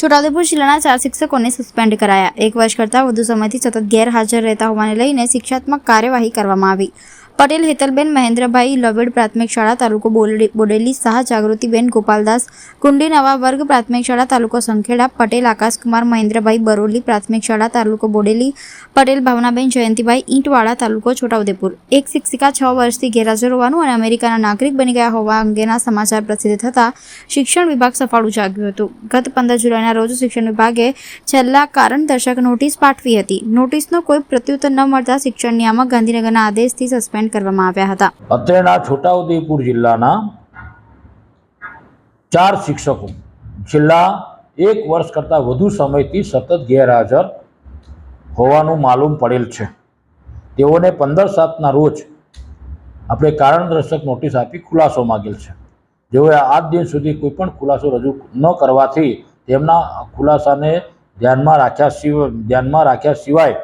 છોટાઉદેપુર જિલ્લાના ચાર શિક્ષકોને સસ્પેન્ડ કરાયા. એક વર્ષ કરતાં વધુ સમયથી સતત ગેરહાજર રહેતા હોવાને લઈને શિક્ષાત્મક કાર્યવાહી કરવામાં આવી. પટેલ, હેતલબેન મહેન્દ્રભાઈ, લવેડ પ્રાથમિક શાળા, તાલુકો બોડેલી શાહ, જાગૃતિબેન ગોપાલદાસ, કુંડી નવા વર્ગ પ્રાથમિક શાળા, તાલુકો સંખેડા, પટેલ, આકાશકુમાર મહેન્દ્રભાઈ, બરોલી પ્રાથમિક શાળા, તાલુકો બોડેલી, પટેલ, ભાવનાબેન, જયંતિભાઈ, ઈંટવાળા, તાલુકો છોટાઉદેપુર. એક શિક્ષિકા છ વર્ષથી ગેરહાજર હોવાનું અને અમેરિકાના નાગરિક બની ગયા હોવા અંગેના સમાચાર પ્રસિદ્ધ થતાં શિક્ષણ વિભાગ સફાળું જાગ્યું હતું. ગત પંદર જુલાઈના રોજ શિક્ષણ વિભાગે છેલ્લા કારણ દર્શક નોટિસ પાઠવી હતી. નોટિસનો કોઈ પ્રત્યુત્તર ન મળતા શિક્ષણ નિયામક ગાંધીનગરના આદેશથી સસ્પેન્ડ કરવામાં આવ્યા હતા. અત્રેના છોટાઉદેપુર જિલ્લાના ચાર શિક્ષકો છેલ્લા એક વર્ષ કરતાં વધુ સમયથી સતત ગેરહાજર હોવાનું માલુમ પડેલ છે. તેઓને પંદર સાતના રોજ આપણે કારણદર્શક નોટિસ આપી ખુલાસો માગેલ છે. જેઓએ આજ દિન સુધી કોઈ પણ ખુલાસો રજૂ ન કરવાથી તેમના ખુલાસાને ધ્યાનમાં રાખ્યા સિવાય ધ્યાનમાં રાખ્યા સિવાય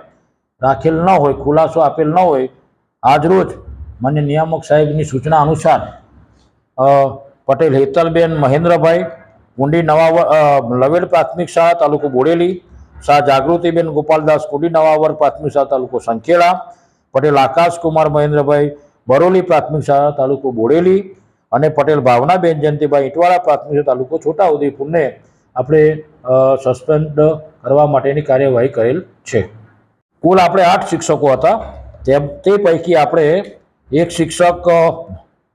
રાખેલ ન હોય, ખુલાસો આપેલ ન હોય આજરોજ માન્ય નિયામક સાહેબની સૂચના અનુસાર પટેલ હેતલબેન મહેન્દ્રભાઈ, કુંડી નવા વ- લવેડ પ્રાથમિક શાળા તાલુકો બોડેલી, શાહ જાગૃતિબેન ગોપાલદાસ કુંડી નવાવર પ્રાથમિક શાળા તાલુકો સંખેડા, પટેલ આકાશકુમાર મહેન્દ્રભાઈ, બરોલી પ્રાથમિક શાળા તાલુકો બોડેલી અને પટેલ ભાવનાબેન જયંતિભાઈ ઇટવાળા પ્રાથમિક તાલુકો છોટાઉદેપુરને આપણે સસ્પેન્ડ કરવા માટેની કાર્યવાહી કરેલ છે. કુલ આપણે આઠ શિક્ષકો હતા. તેમ તે પૈકી આપણે એક શિક્ષક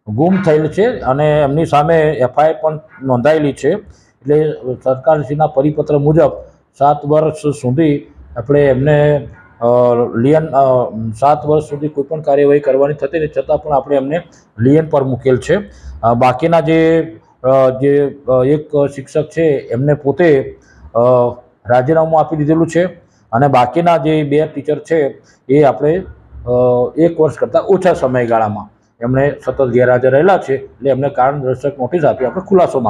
ગુમ થયેલ છે અને એમની સામે એફઆઈઆર પણ નોંધાયેલી છે. એટલે સરકારશ્રીના પરિપત્ર મુજબ સાત વર્ષ સુધી આપણે એમને લિયન સાત વર્ષ સુધી કોઈ પણ કાર્યવાહી કરવાની થતી નથી. છતાં પણ આપણે એમને લિયન પર મૂકેલ છે. બાકીના જે જે એક શિક્ષક છે એમને પોતે રાજીનામું આપી દીધેલું છે. અને બાકીના જે બે ટીચર છે એ આપણે એક વર્ષ કરતાં ઓછા સમયગાળામાં. એમણે સતત ગેરહાજર રહેલા છે, એટલે એમને કારણદર્શક નોટિસ આપી, આપણે ખુલાસો માંગ્યો